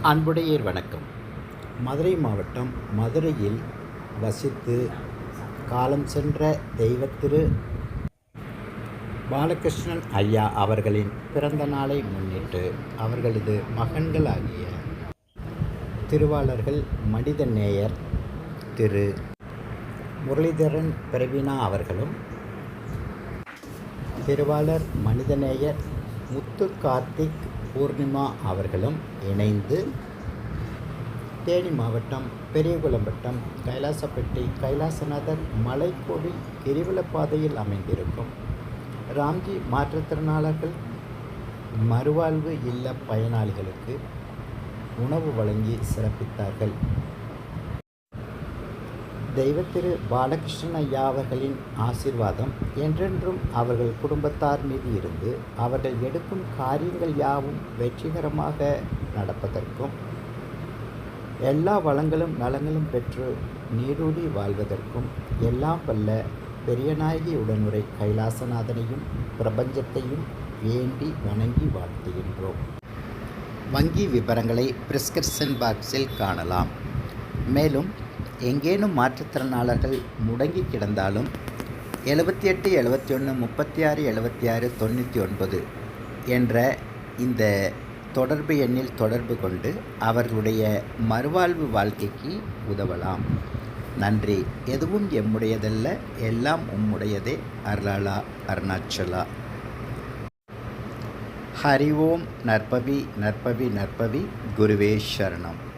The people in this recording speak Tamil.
அன்புடையர் வணக்கம். மதுரை மாவட்டம் மதுரையில் வசித்து காலம் சென்ற தெய்வத்திரு பாலகிருஷ்ணன் ஐயா அவர்களின் பிறந்த நாளை முன்னிட்டு அவர்களது மகன்களாகிய திருவாளர்கள் மனிதநேயர் திரு முரளிதரன் பிரவீனா அவர்களும் திருவாளர் மனிதநேயர் முத்து கார்த்திக் பூர்ணிமா அவர்களும் இணைந்து தேனி மாவட்டம் பெரியகுளம் வட்டம் கைலாசப்பட்டி கைலாசநாதர் மலைக்கோவில் கிரிவலப்பாதையில் அமைந்திருக்கும். ராம்ஜி மாற்றுத்திறனாளர்கள் மறுவாழ்வு இல்ல பயனாளிகளுக்கு உணவு வழங்கி சிறப்பித்தார்கள். தெய்வத்திரு பாலகிருஷ்ணன் ஐயா அவர்களின் ஆசீர்வாதம் என்றென்றும் அவர்கள் குடும்பத்தார் மீது இருந்து அவர்கள் எடுக்கும் காரியங்கள் யாவும் வெற்றிகரமாக நடப்பதற்கும் எல்லா வளங்களும் நலங்களும் பெற்று நீடூடி வாழ்வதற்கும் எல்லாம் வல்ல பெரியநாயகி உடனுரை கைலாசநாதனையும் பிரபஞ்சத்தையும் வேண்டி வணங்கி வாழ்த்துகின்றோம். வங்கி விவரங்களை பிரிஸ்கிரிப்ஷன் பாக்ஸில் காணலாம். மேலும் எங்கேனும் மாற்றுத்திறனாளர்கள் முடங்கி கிடந்தாலும் எழுபத்தி எட்டு எழுபத்தி ஒன்று முப்பத்தி ஆறு எழுபத்தி ஆறு தொண்ணூற்றி ஒன்பது என்ற இந்த தொடர்பு எண்ணில் தொடர்பு கொண்டு அவர்களுடைய மறுவாழ்வு வாழ்க்கைக்கு உதவலாம். நன்றி. எதுவும் எம்முடையதல்ல. எல்லாம் உம்முடையதே. அருளாளா அருணாச்சலா. ஹரி ஓம். நற்பவி நற்பவி நற்பவி. குருவே சரணம்.